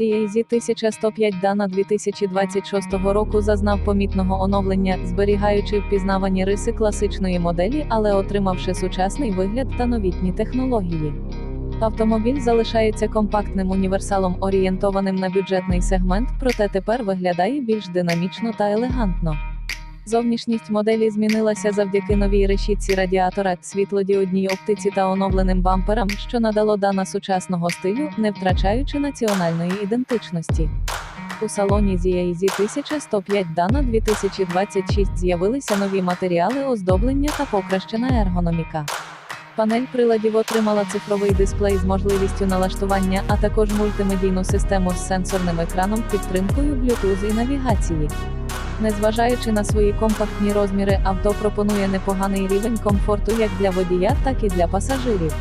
CAZ 1105 Дана 2026 року зазнав помітного оновлення, зберігаючи впізнавані риси класичної моделі, але отримавши сучасний вигляд та новітні технології. Автомобіль залишається компактним універсалом, орієнтованим на бюджетний сегмент, проте тепер виглядає більш динамічно та елегантно. Зовнішність моделі змінилася завдяки новій решітці радіатора, світлодіодній оптиці та оновленим бамперам, що надало дана сучасного стилю, не втрачаючи національної ідентичності. У салоні ZAZ 1105 Dana 2026 з'явилися нові матеріали оздоблення та покращена ергономіка. Панель приладів отримала цифровий дисплей з можливістю налаштування, а також мультимедійну систему з сенсорним екраном, підтримкою Bluetooth і навігації. Незважаючи на свої компактні розміри, авто пропонує непоганий рівень комфорту як для водія, так і для пасажирів.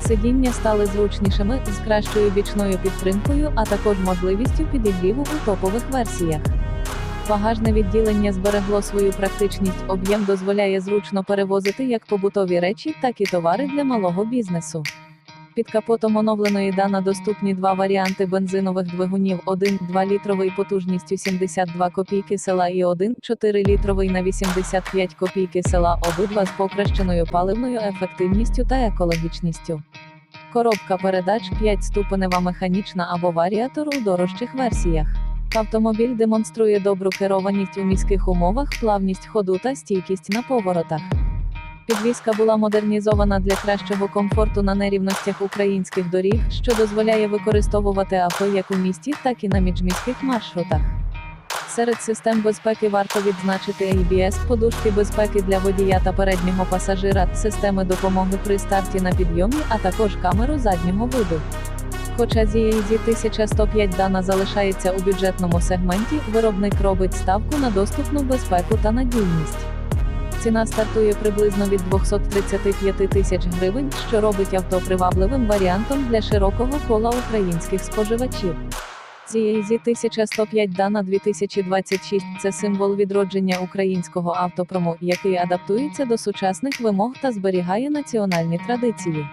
Сидіння стали зручнішими з кращою бічною підтримкою, а також можливістю підігріву у топових версіях. Багажне відділення зберегло свою практичність, об'єм дозволяє зручно перевозити як побутові речі, так і товари для малого бізнесу. Під капотом оновленої дана доступні два варіанти бензинових двигунів: один 2-літровий потужністю 72 копійки села і один 4-літровий на 85 копійки села, обидва з покращеною паливною ефективністю та екологічністю. Коробка передач 5-ступенева механічна або варіатор у дорожчих версіях. Автомобіль демонструє добру керованість у міських умовах, плавність ходу та стійкість на поворотах. Підвізка була модернізована для кращого комфорту на нерівностях українських доріг, що дозволяє використовувати авто як у місті, так і на міжміських маршрутах. Серед систем безпеки варто відзначити ABS, подушки безпеки для водія та переднього пасажира, системи допомоги при старті на підйомі, а також камеру заднього виду. Хоча ZAZ 1105 Dana залишається у бюджетному сегменті, виробник робить ставку на доступну безпеку та надійність. Ціна стартує приблизно від 235 тисяч гривень, що робить авто привабливим варіантом для широкого кола українських споживачів. CAZ 1105 Dana 2026 – це символ відродження українського автопрому, який адаптується до сучасних вимог та зберігає національні традиції.